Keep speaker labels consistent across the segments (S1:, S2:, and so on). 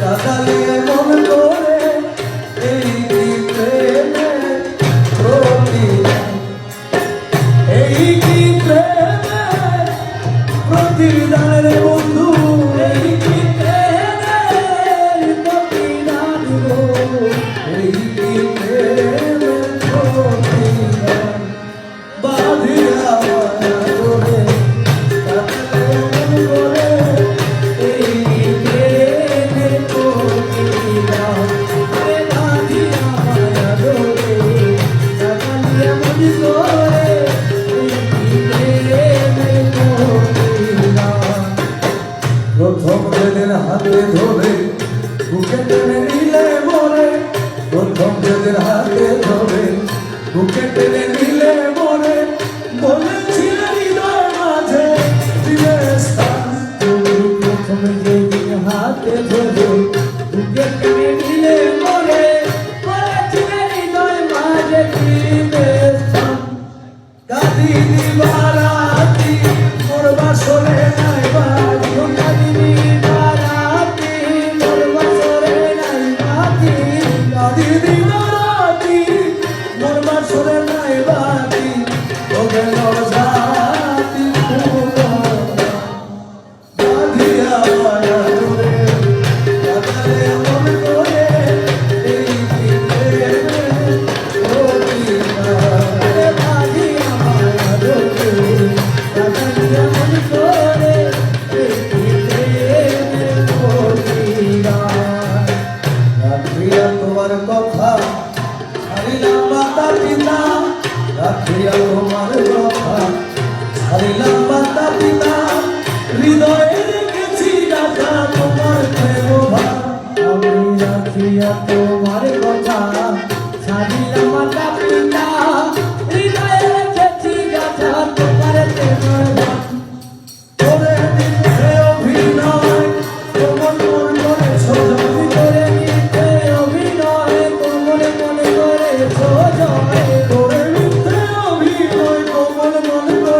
S1: দাদা হাতে ধরে বুকে কানে মিলে মরে কাঁদি দিবারাতি মোর বাসরে না হারিলাম মাতা পিতা রাখিয়া তোমার কথা হারিলাম মাতা পিতা হৃদয়ে রেখেছি রাখা তোমার প্রেম আমি রাখিয়া তোমার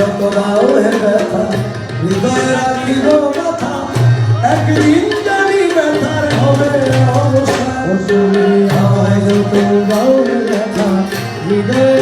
S1: যত দাও হে ব্যথা। হৃদয়ে রাখিব কথা একদিন জানি ব্যথার হবে অবস্থা তুমি আমায় যত দাও হে ব্যথা। হৃদয়ে